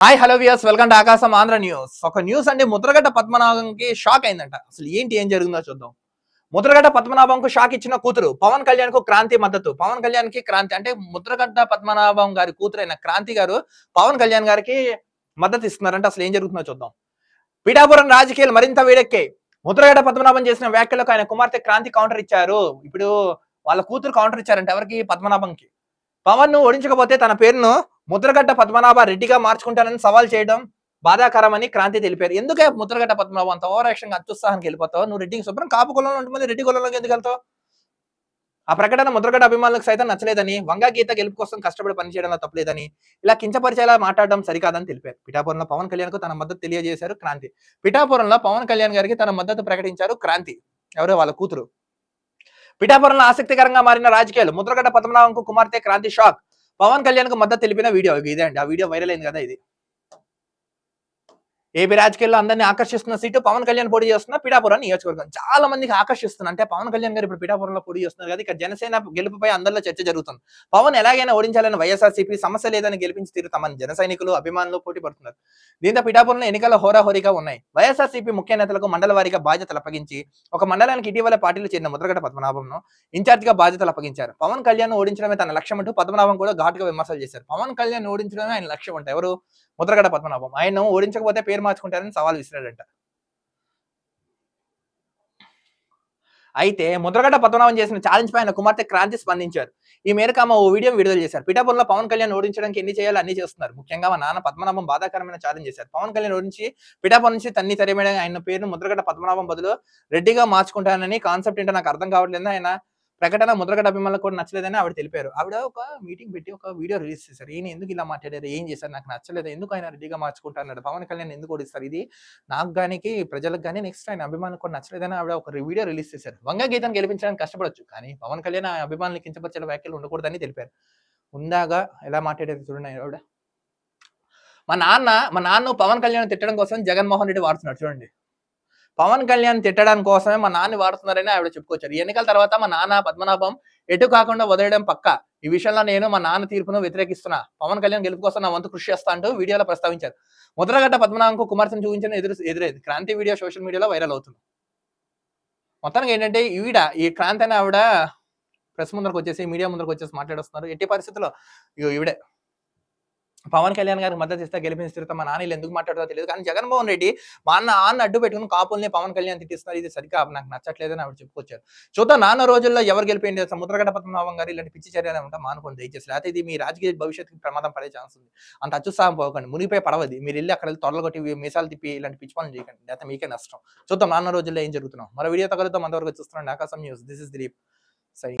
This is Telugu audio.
Hi hello viewers welcome to Aakasam Andhra news ఒక న్యూస్ అంటే ముద్రగడ్డ పద్మనాభంకి షాక్ అయిందంట. అసలు ఏంటి ఏం జరిగిందో చూద్దాం. ముద్రగడ్డ పద్మనాభంకు షాక్ ఇచ్చిన కూతురు పవన్ కళ్యాణ్కు క్రాంతి మద్దతు. పవన్ కళ్యాణ్కి క్రాంతి అంటే ముద్రగడ్డ పద్మనాభం గారి కూతురైన క్రాంతి గారు పవన్ కళ్యాణ్ గారికి మద్దతు ఇస్తున్నారంటే. అసలు ఏం జరుగుతుందో చూద్దాం. పిఠాపురం రాజకీయాలు మరింత వేడెక్కాయి ముద్రగడ్డ పద్మనాభం చేసిన వ్యాఖ్యలకు ఆయన కుమార్తె క్రాంతి కౌంటర్ ఇచ్చారు. ఇప్పుడు వాళ్ళ కూతురు కౌంటర్ ఇచ్చారంటే ఎవరికి? పద్మనాభంకి. పవన్ను ఓడించకపోతే తన పేరును ముద్రగడ్డ పద్మనాభ రెడ్డిగా మార్చుకుంటానని సవాల్ చేయడం బాధాకరమని క్రాంతి తెలిపారు. ఎందుకే ముద్రగడ్డ పద్మనాభం అంత ఓవరాక్షన్ అత్యుత్సాహానికి వెళ్ళిపోతావు? నువ్వు రెడ్డికి శుభ్రం కాపు కులంలో ఉంటుంది రెడ్డి కులంలోకి ఎందుకు వెళ్తావు? ఆ ప్రకటన ముద్రగడ్డ అభిమానులకు సైతం నచ్చలేదని వంగా గీత గెలుపు కోసం కష్టపడి పనిచేయడంలో తప్పలేదని ఇలా కించపరిచేలా మాట్లాడడం సరికాదని తెలిపారు. పిఠాపురంలో పవన్ కళ్యాణ్కు తన మద్దతు తెలియజేశారు క్రాంతి. పిఠాపురంలో పవన్ కళ్యాణ్ గారికి తన మద్దతు ప్రకటించారు క్రాంతి. ఎవరో వాళ్ళ కూతురు. పిఠాపురంలో ఆసక్తికరంగా మారిన రాజకీయాలు. ముద్రగడ్డ పద్మనాభంకు కుమార్తె క్రాంతి షాక్. పవన్ కళ్యాణ్కు మద్దతు తెలిపిన వీడియో ఇదే అండి ఆ వీడియో వైరల్ అయింది కదా ఇది. ఏపీ రాజకీయాల్లో అందరినీ ఆకర్షిస్తున్న సీటు పవన్ కళ్యాణ్ పోటీ చేస్తున్న పిఠాపురం నియోజకవర్గం. చాలా మందికి ఆకర్షిస్తుంది అంటే పవన్ కళ్యాణ్ గారు ఇప్పుడు పిఠాపురంలో పోటీ చేస్తున్నారు కదా ఇక జనసేన గెలుపుపై అందరిలో చర్చ జరుగుతుంది. పవన్ ఎలాగైనా ఓడించాలని వైఎస్ఆర్సీపీ సమస్య లేదని గెలిపించి తీరుతామని జన సైనికులు అభిమానులు పోటీ పడుతున్నారు. దీంతో పిఠాపురంలో ఎన్నికల హోరాహోరీగా ఉన్నాయి. వైఎస్ఆర్సీపీ ముఖ్య నేతలకు మండల వారీగా బాధ్యతలు అప్పగించి ఒక మండలానికి ఇటీవల పార్టీలు చేరిన ముద్రగడ పద్మనాభంను ఇన్ఛార్జిగా బాధ్యతలు అప్పగించారు. పవన్ కళ్యాణ్ ఓడించడమే తన లక్ష్యం అంటూ పద్మనాభం కూడా ఘాటుగా విమర్శలు చేశారు. పవన్ కళ్యాణ్ ఓడించడమే ఆయన లక్ష్యం అంట ఎవరు? ముద్రగడ పద్మనాభం. ఆయన ఓడించకపోతే పేరు మార్చుకుంటారని సవాల్ విసిరాడంట. అయితే ముద్రగడ్డ పద్మనాభం చేసిన ఛాలెంజ్ పైన కుమార్తె క్రాంతి స్పందించారు. ఈ మేరకు ఆమె ఓ వీడియో విడుదల చేశారు. పిఠాపురంలో పవన్ కళ్యాణ్ ఓడించడానికి ఎన్ని చేయాలో అన్ని చేస్తున్నారు. ముఖ్యంగా మా నాన్న పద్మనాభం బాధాకరమైన ఛాలెంజ్ చేశారు. పవన్ కళ్యాణ్ ఓడించి పిఠాపురం నుంచి తన్ని తరిమేయడం ఆయన పేరును ముద్రగడ్డ పద్మనాభం బదులు రెడ్డిగా మార్చుకుంటానని కాన్సెప్ట్ ఏంటో నాకు అర్థం కావట్లేదు. ఆయన ప్రకటన ముద్రగడ్డ అభిమానులకు కూడా నచ్చలేదని ఆవిడ తెలిపారు. ఆవిడ ఒక మీటింగ్ పెట్టి ఒక వీడియో రిలీజ్ చేశారు. ఈయన ఎందుకు ఇలా మాట్లాడారు? ఏం చేశారు? నాకు నచ్చలేదు. ఎందుకు ఆయన రెడ్డిగా మార్చుకుంటున్నాడు పవన్ కళ్యాణ్ ఎందుకు ఓడిస్తారు? ఇది నాకు కానీ ప్రజలకు కానీ నెక్స్ట్ ఆయన అభిమానులకు కూడా నచ్చలేదని ఆవిడ ఒక వీడియో రిలీజ్ చేశారు. వంగ గీతాన్ని గెలిపించడానికి కష్టపడొచ్చు కానీ పవన్ కళ్యాణ్ ఆ అభిమానులు కించపరిచే వ్యాఖ్యలు ఉండకూడదని తెలిపారు. ఉందాగా ఎలా మాట్లాడేది చూడండి ఆవిడ. మా నాన్న మా నాన్న పవన్ కళ్యాణ్ తిట్టడం కోసం జగన్మోహన్ రెడ్డి వాడుతున్నాడు. చూడండి. పవన్ కళ్యాణ్ తిట్టడానికి కోసమే మా నాన్న వాడుతున్నారని ఆవిడ చెప్పుకొచ్చారు. ఎన్నికల తర్వాత మా నాన్న పద్మనాభం ఎటు కాకుండా వదిలేయడం పక్క. ఈ విషయంలో నేను మా నాన్న తీర్పును వ్యతిరేకిస్తున్నా. పవన్ కళ్యాణ్ గెలుపు కోసం నా వంతు కృషి చేస్తా అంటూ వీడియోలో ప్రస్తావించారు. ముద్రగడ్డ పద్మనాభంకు కుమార్తెను చూపించిన ఎదురు ఎదురైంది క్రాంతి వీడియో సోషల్ మీడియాలో వైరల్ అవుతుంది. మొత్తానికి ఏంటంటే ఈవిడ ఈ క్రాంతి అని ఆవిడ ప్రెస్ ముందరకు వచ్చేసి మీడియా ముందరకు వచ్చేసి మాట్లాడొస్తున్నారు. ఎట్టి పరిస్థితుల్లో ఇగో ఈవిడే పవన్ కళ్యాణ్ గారికి మద్దతు ఇస్తే గెలిపించిన తిరుగుతా మా నాన్న ఎందుకు మాట్లాడదో తెలియదు. కానీ జగన్మోహన్ రెడ్డి మా అన్న ఆన్న అడ్డు పెట్టుకుని కాపుల్ని పవన్ కళ్యాణ్ తిట్టిస్తున్నారు. ఇది సరిగ్గా నాకు నచ్చట్లేదని ఆవిడ చెప్పుకొచ్చారు. చూద్దాం నాన్న రోజుల్లో ఎవరు గెలిపోయింది సముద్రగడ్డ పద్మనాభం గారు ఇలాంటి పిచ్చి చర్యలు ఉంటా మానుకోండి దయచేసి. లేకపోతే ఇది మీ రాజకీయ భవిష్యత్తుకి ప్రమాదం పడే ఛాన్స్ ఉంది. అంత అత్యుత్సాహం పోకండి. మునిగిపోయి పడవది మీరు వెళ్ళి అక్కడ వెళ్ళి తొడలు కొట్టి మీసాలు తిప్పి ఇలాంటి పిచ్చి పనులు చేయకండి. లేకపోతే మీకే నష్టం. చూద్దాం నాన్న రోజుల్లో ఏం జరుగుతున్నాం మరో వీడియో తగలుతో అంతవరకు చూస్తున్నాం. ఆకాశం న్యూస్. This is Dilip. సరే